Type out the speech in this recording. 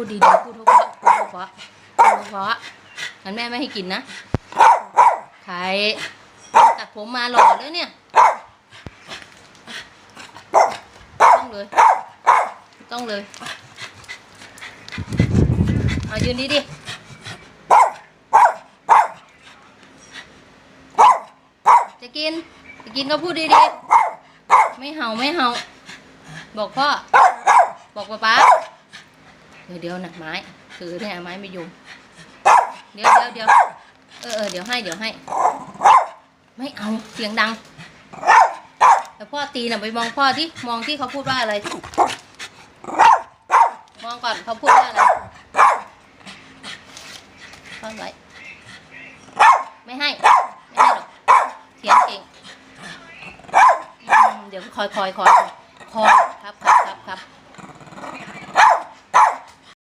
พูดดีๆพูดเพราะๆพูดเพราะๆพูดเพราะงั้นแม่ไม่ให้กินนะใครตัดผมมาหล่อเลยเนี่ยต้องเลย ต้องเลยเอายืนดีดิจะกินจะกินก็พูดดีๆไม่เห่าไม่เห่า บอกพ่อ บอกป๊าป๊า เดี๋ยวเดี๋ยวนะไม้ถือเนี่ยไม้ไม่ยุงเดี๋ยวเดี๋ยวเดี๋ยวเออเออเดี๋ยวให้เดี๋ยวให้ ไม่เอาเสียงดังแต่พ่อตีน่ะไปมองพ่อที่มองที่เขาพูดว่าอะไร มองก่อนเขาพูดว่าอะไรซ่อนไว้ไม่ให้ ไม่ให้หรอกเถียงเก่งเดี๋ยวคอยคอยคอยคอย